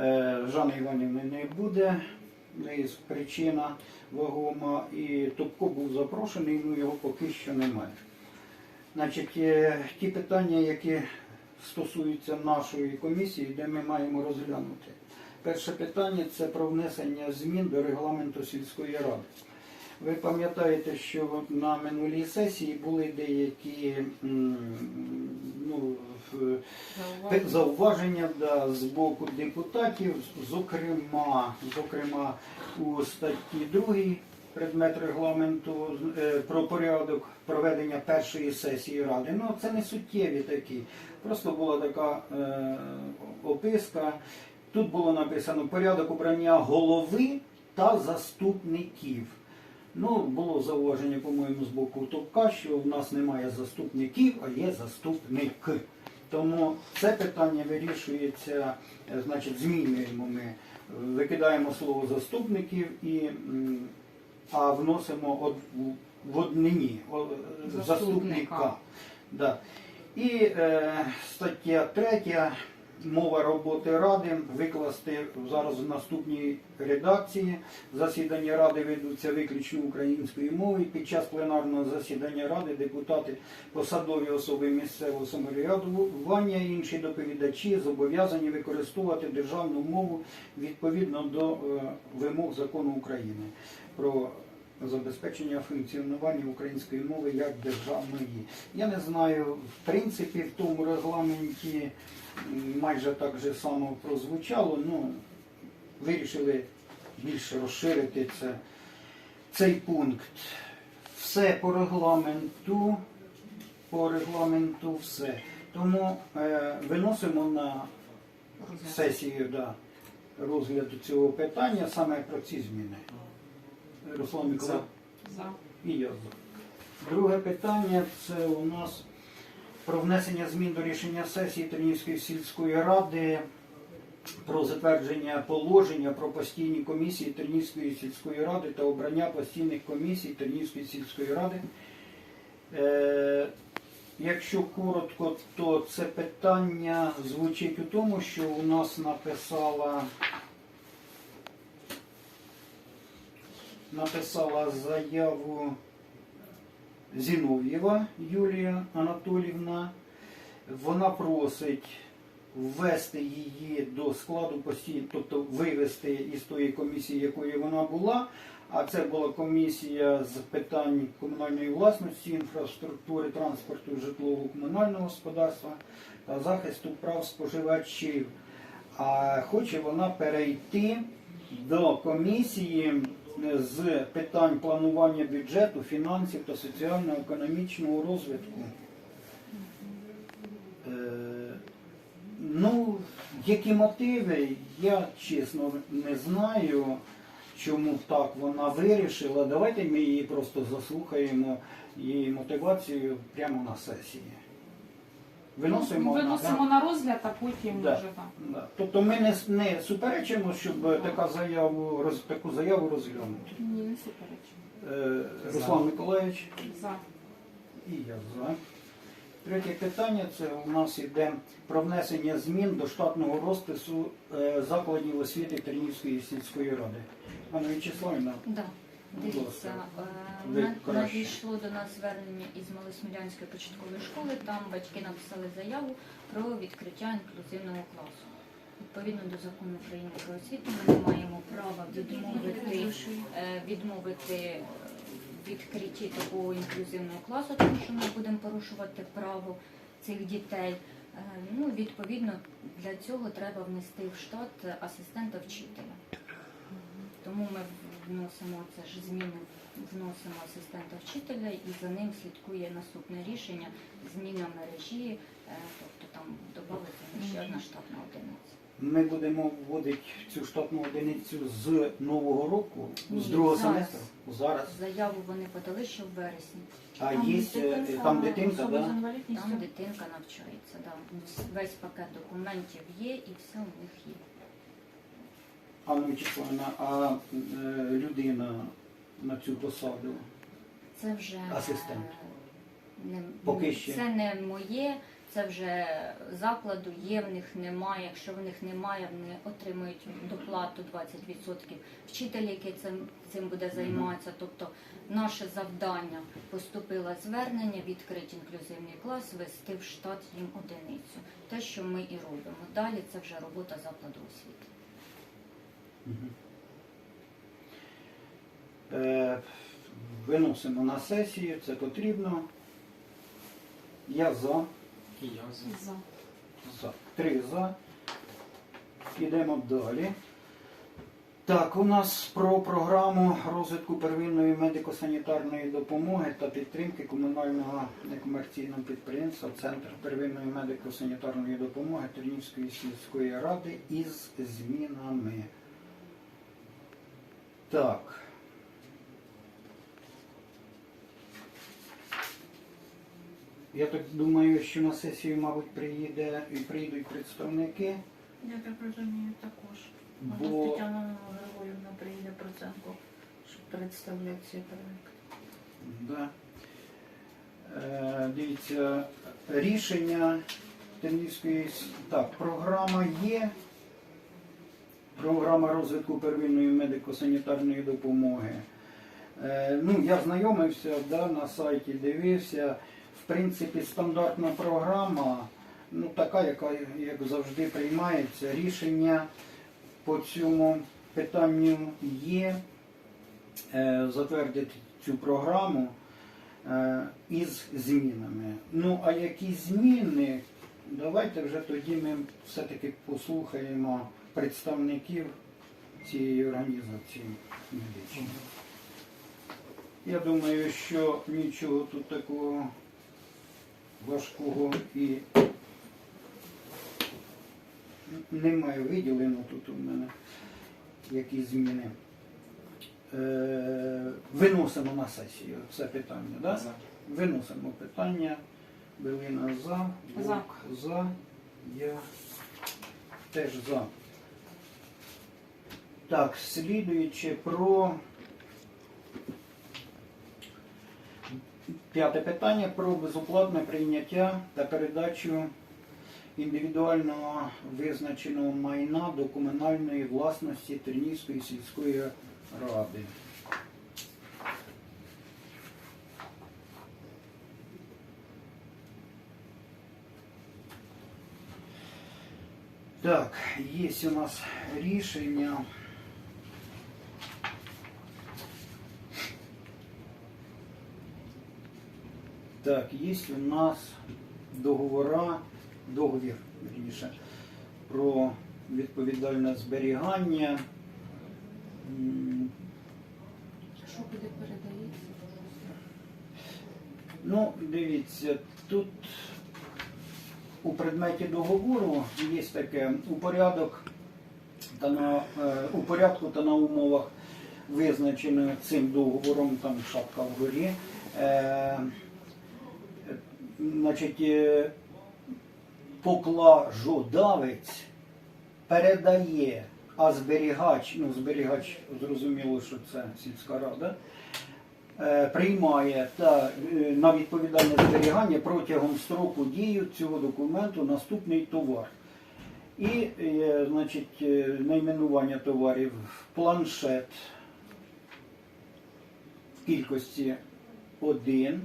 Е, Жанни Іванівни не буде. Є причина вагома. І Топко був запрошений, ну його поки що немає. Значить, е, ті питання, які стосуються нашої комісії, де ми маємо розглянути. Перше питання це про внесення змін до регламенту сільської ради. Ви пам'ятаєте, що на минулій сесії були деякі ну, Пе- Зауваження да, з боку депутатів, зокрема, зокрема у статті 2 предмет регламенту е, про порядок проведення першої сесії ради. Ну це не суттєві такі. Просто була така е, описка. Тут було написано порядок обрання голови та заступників. Ну, було зауваження, по-моєму, з боку Топка, що в нас немає заступників, а є заступник. Тому це питання вирішується, е, значить, змінюємо ми, е, викидаємо слово заступників і а вносимо од, в однині о, Заступника. заступника. Да. І е, стаття 3 мова роботи ради викласти зараз в наступній редакції. Засідання ради ведуться виключно українською мовою. Під час пленарного засідання ради депутати, посадові особи місцевого самоврядування і інші доповідачі зобов'язані використовувати державну мову відповідно до е, вимог закону України про забезпечення функціонування української мови як державної. Я не знаю, в принципі, в тому регламенті майже так же само прозвучало, ну вирішили більше розширити це, цей пункт. Все по регламенту, по регламенту все. Тому е, виносимо на сесію да, розгляду цього питання саме про ці зміни. Руслан Миколаївич. За. І я за. Друге питання це у нас про внесення змін до рішення сесії Тернівської сільської ради про затвердження положення про постійні комісії Тернівської сільської ради та обрання постійних комісій Тернівської сільської ради. Е, якщо коротко, то це питання звучить у тому, що у нас написала написала заяву Зінов'єва Юлія Анатолівна. Вона просить ввести її до складу постійно, тобто вивести із тої комісії, якою вона була. А це була комісія з питань комунальної власності, інфраструктури, транспорту, житлового комунального господарства та захисту прав споживачів. А хоче вона перейти до комісії з питань планування бюджету, фінансів та соціально-економічного розвитку. Е, Ну, які мотиви, я чесно не знаю, чому так вона вирішила. Давайте ми її просто заслухаємо її мотивацію прямо на сесії. Виносимо, на- Виносимо на розгляд, а потім Да. вже так. Да. Тобто ми не, не суперечимо, щоб така заяву, роз, таку заяву розглянути. Ні, не суперечимо. Е, Руслан Миколаївич За. і я за. Третє питання це у нас йде про внесення змін до штатного розпису е, закладів освіти Тернівської сільської ради. Пане Вячеславівна, Да. Дивіться, е, надійшло до нас звернення із Малосмілянської початкової школи. Там батьки написали заяву про відкриття інклюзивного класу. Відповідно до закону України про освіту, ми не маємо права відмовити, е, відмовити відкритті такого інклюзивного класу, тому що ми будемо порушувати право цих дітей. Е, Ну, відповідно, для цього треба внести в штат асистента вчителя. Тому ми вносимо це ж зміни, вносимо асистента вчителя і за ним слідкує наступне рішення зміна мережі, е, тобто там додається ще одна штатна одиниця. ми будемо вводити цю штатну одиницю з нового року, з другого зараз. семестру. Зараз. Заяву вони подали ще в вересні. А є е, там дитинка, особа з да? інвалідністю. Там дитинка навчається. Да. Весь пакет документів є і все у них є. Анна Вячеславівна, а е, людина на цю посаду? Це вже Асистент. е, не, Поки ще. це не моє, Це вже закладу є, в них немає. Якщо в них немає, вони отримують доплату 20%. Вчитель, який цим, цим буде займатися. Тобто наше завдання поступило звернення, відкрити інклюзивний клас, вести в штат їм одиницю. Те, що ми і робимо. Далі це вже робота закладу освіти. Е, Виносимо на сесію, це потрібно. Я за. І я за. За. Три за. Йдемо далі. Так, у нас про програму розвитку первинної медико-санітарної допомоги та підтримки комунального некомерційного підприємства Центр первинної медико-санітарної допомоги Тернівської сільської ради із змінами. Так. Я так думаю, що на сесію, мабуть, приїде і прийдуть представники. Я так розумію також. Бо- Може, Тетяна Григорівна приїде Проценко, щоб представляти цей проект. Да. Е, дивіться, рішення Тернівської с- так, програма є. Програма розвитку первинної медико-санітарної допомоги. Е, ну, я знайомився да, на сайті, дивився. В принципі, стандартна програма, ну, така, яка, як завжди, приймається. Рішення по цьому питанню є. Е, затвердити цю програму е, із змінами. Ну, а які зміни, давайте вже тоді ми все-таки послухаємо представників цієї організації медичної. Я думаю, що нічого тут такого важкого і немає виділено тут у мене які зміни. Е, виносимо на сесію це питання, да? Виносимо питання. Белина за, За. За, я теж за. Так, слідуючи про п'яте питання про безоплатне прийняття та передачу індивідуального визначеного майна до комунальної власності Тернівської сільської ради. Так, є у нас рішення. Так, є у нас договора, договір, вірніше, про відповідальне зберігання. Що буде передається? Ну, дивіться, тут у предметі договору є таке у порядок та на е, у порядку та на умовах, визначених цим договором, там шапка вгорі. Е, значить, е, поклажодавець передає, а зберігач, ну зберігач, зрозуміло, що це сільська рада, е, приймає та е, на відповідальне зберігання протягом строку дії цього документу наступний товар. І, значить, найменування товарів планшет в кількості 1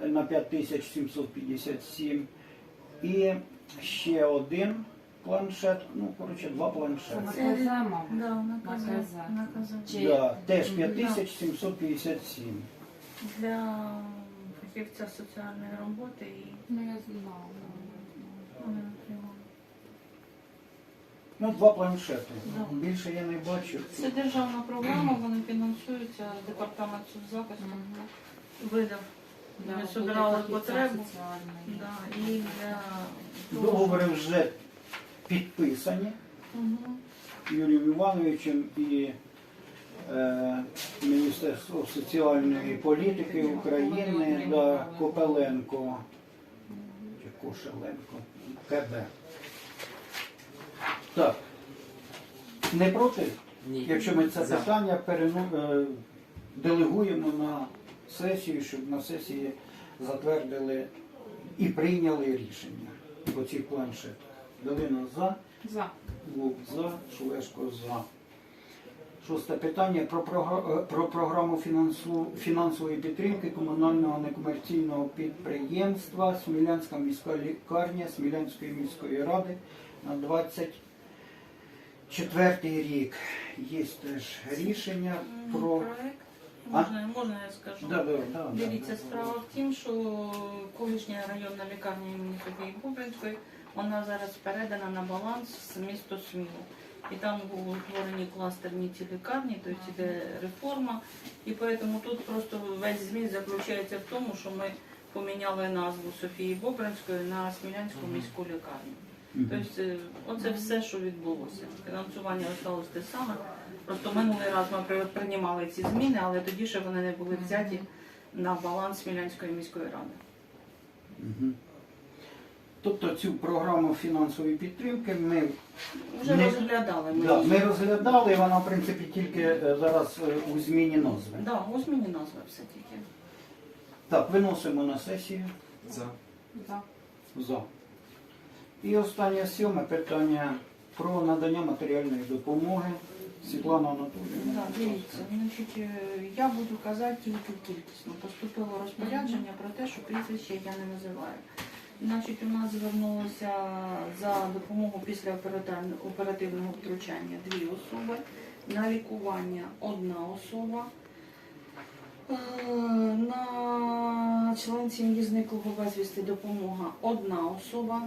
на 5757 і ще один планшет, ну, коротше, два планшети. Це наказа. Да, наказа. Наказа. Чи- Да, теж 5757. Для фахівця соціальної роботи і Ну, я знала. вони отримали. Ну, два планшети. Да. Більше я не бачу. Це державна програма, вони фінансуються, департамент соцзахисту видав. Ми собирали потребу. Да, і для Договори вже підписані Мгм. Юрієм Івановичем і е, Міністерством соціальної політики України да, Копеленко чи Кошеленко КБ. Так. Не проти, Ні. якщо ми це За. питання перену, е, делегуємо на сесію, щоб на сесії затвердили і прийняли рішення по цих планшетах. Галина за, За. Вовк за, Шулешко за. Шосте питання про, програ- е, про програму фінансу, фінансової підтримки комунального некомерційного підприємства Смілянська міська лікарня Смілянської міської ради на 24 рік. Є теж рішення про. проект. Можна, можна я скажу? Да, да, да, Дивіться, да. справа в тім, що колишня районна лікарня імені Софії Кубринської, вона зараз передана на баланс в місто Сміло. І там були утворені кластерні ці лікарні, тобто іде реформа. І тому тут просто весь зміст заключається в тому, що ми поміняли назву Софії Бобринської на Смілянську міську лікарню. Тобто оце все, що відбулося. Фінансування залишилось те саме. Просто минулий раз ми приймали ці зміни, але тоді ще вони не були взяті на баланс Смілянської міської ради. Тобто цю програму фінансової підтримки ми, Вже Не- розглядали ми. да, ми розглядали, вона в принципі тільки е, зараз е, у зміні назви. Да, ось мені назва все тільки. Так, виносимо на сесію. За. За. За. І останнє сьоме питання про надання матеріальної допомоги. Світлана Анатоліївна. Да, дивіться, значить, е, я буду казати тільки кількісно. Поступило розпорядження про те, що прізвище я не називаю. Значить, у нас звернулося за допомогу після оперативного втручання дві особи, на лікування одна особа. Е, На член сім'ї зниклого безвісти допомога одна особа.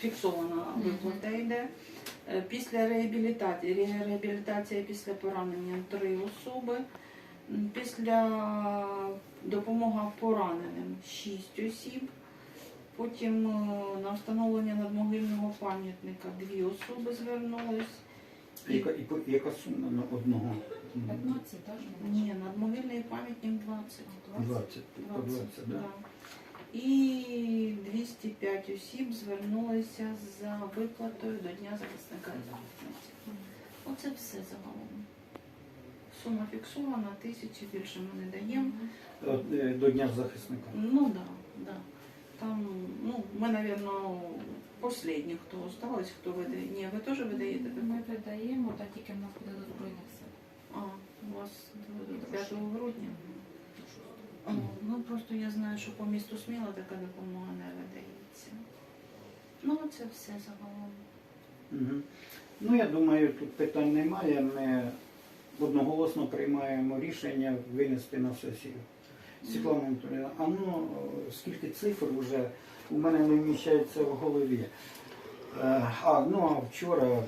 Фіксована виплата йде. Е, Після реабілітації, ре- реабілітація після поранення три особи. Після допомога пораненим шість осіб. Потім е, на встановлення надмогильного пам'ятника дві особи звернулись. Яка, і яка сума на одного? 15, так? Ні, надмогильний пам'ятник 20. 20. По 20, да? да. І 205 осіб звернулися за виплатою до Дня захисника і захисниці. Оце все загалом. Сума фіксована, тисячі більше ми не даємо. От, е, До Дня захисника. Ну так, да, да. Там, ну, ми, напевно, останні, хто осталось, хто видає. Ні, ви теж видаєте? Ми видаємо, та тільки в нас буде до Збройних сил. А, у вас до 5 грудня. О, ну просто я знаю, що по місту Сміла така допомога не видається. Ну, це все загалом. Угу. Ну, я думаю, тут питань немає. Ми одноголосно приймаємо рішення винести на сесію. Світлана Анатолійовна, а ну скільки цифр вже у мене не вміщається в голові. Е, А, ну а вчора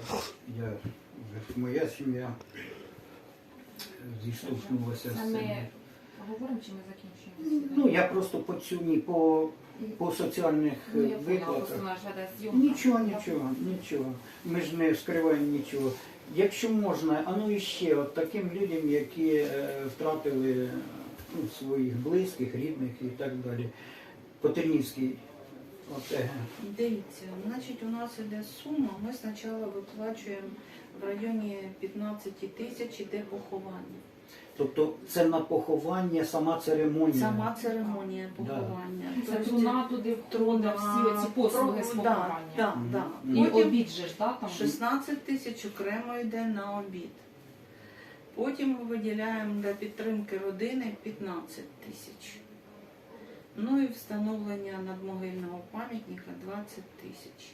я, моя сім'я зіштовхнулася з цим. Ми говоримо чи ми закінчуємо? Ну, я просто по цьому, по, по соціальних е, Ну, я виплатах. зйомка. Нічого, нічого, нічого. Ми ж не скриваємо нічого. Якщо можна, а ну і ще от таким людям, які е, втратили е, ну, своїх близьких, рідних і так далі. Потернівський ОТГ. Дивіться, значить, у нас іде сума. Ми спочатку виплачуємо в районі 15 тисяч іде поховання. Тобто це на поховання, сама церемонія. Сама церемонія поховання. Це Тобто, туди туди входить всі оці послуги з про- поховання. Да, да, Мгм. да. І Потім обід же ж, да, там? 16 тисяч окремо йде на обід. Потім ми виділяємо для підтримки родини 15 тисяч. Ну і встановлення надмогильного пам'ятника 20 тисяч.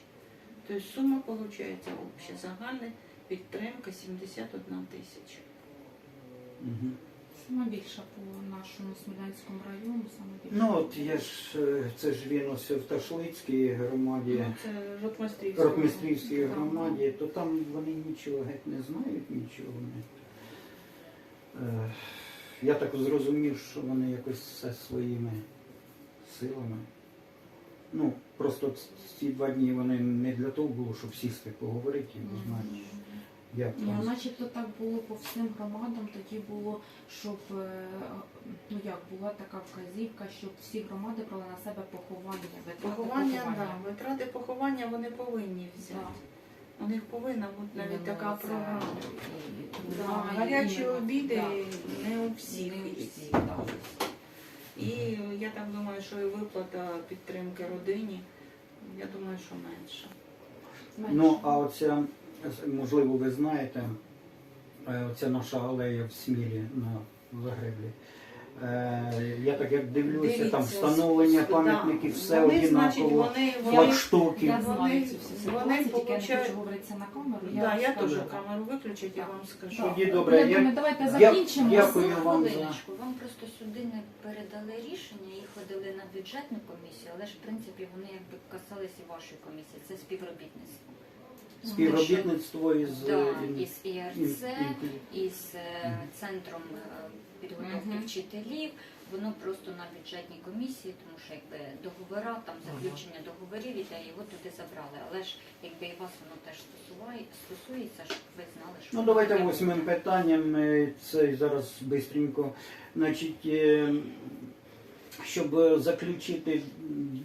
Тобто сума виходить обща загальна підтримка 71 тисяча. Мгм. Саме більше по нашому Смілянському району, саме більше. Ну от я ж, е, це ж він ось в Ташлицькій громаді. Ну, це Ротмистрівська. Громаді, то там вони нічого геть не знають, нічого не. Е, Я так зрозумів, що вони якось все своїми силами. Ну, просто ц- ці два дні вони не для того було, щоб сісти поговорити і узнати, як там. начебто так було по всім громадам, тоді було, щоб е, ну як була така вказівка, щоб всі громади брали на себе поховання, витрати Поховання, да, витрати поховання вони повинні взяти. Да. У них повинна бути навіть така це програма. і Да, і Гарячі іменно- обіди да. не у всіх. Не у є. всіх, да. І я так думаю, що і виплата підтримки родині, я думаю, що менше. Менше. Ну, а оця, можливо, ви знаєте, е, оця наша алея в Смілі на Загреблі. Е, Я так як дивлюся, там встановлення да. пам'ятників, все Вони, однаково, флагштоки. Я знаю цю всю вони тільки я не получають- хочу говорити це на камеру. да, я теж камеру виключить, я вам скажу. Тоді добре, я я- думаю, давайте я- закінчимо. Дякую вам за- Вам просто сюди не передали рішення і ходили на бюджетну комісію, але ж в принципі вони якби касались і вашої комісії. Це співробітництво. Співробітництво із, Да, е, ін- із ІРЦ, ін- із е, центром е, підготовки Мгм. вчителів. Воно просто на бюджетній комісії, тому що якби договора, там заключення договорів іде, його туди забрали. Але ж якби і вас воно теж стосуває, стосується, щоб ви знали, що Ну давайте таке восьмим питанням. е, Це зараз швидко. Значить, е, щоб заключити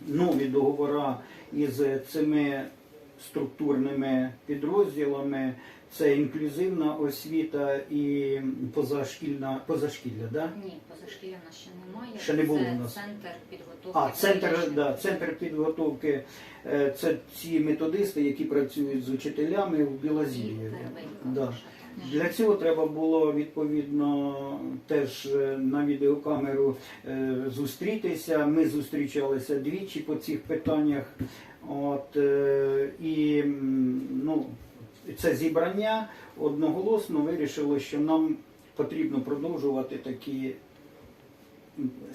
нові договори із цими структурними підрозділами, це інклюзивна освіта і позашкільна позашкілля, да? Ні, позашкілля в нас ще немає. Ще не було Це у нас. центр підготовки. А, центр, да, центр підготовки. е, Це ці методисти, які працюють з учителями в Білозір'ї. Да. Для цього треба було відповідно теж е, на відеокамеру е, зустрітися. Ми зустрічалися двічі по цих питаннях. От, е, і ну, це зібрання одноголосно вирішило, що нам потрібно продовжувати такі,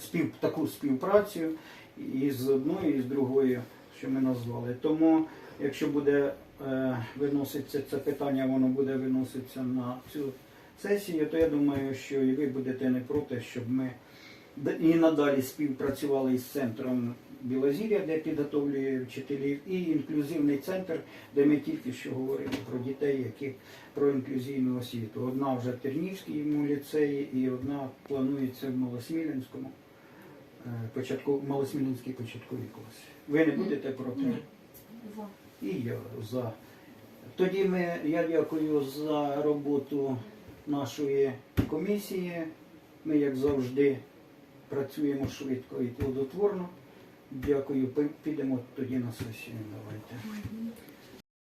спів, таку співпрацю і з одною, і з другою, що ми назвали. Тому, якщо буде виноситься це питання, воно буде виноситися на цю сесію, то я думаю, що і ви будете не проти, щоб ми і надалі співпрацювали із центром Білозір'я, де підготовлює вчителів, і інклюзивний центр, де ми тільки що говорили про дітей, які про інклюзивну освіту. Одна вже в Тернівському ліцеї, і одна планується в Малосмілянському. е, Початку, Малосмілянській початковій класі. Ви не будете проти? І я за. Тоді ми, я дякую за роботу нашої комісії. Ми, як завжди, працюємо швидко і плодотворно. Дякую. Підемо тоді на сесію. Давайте.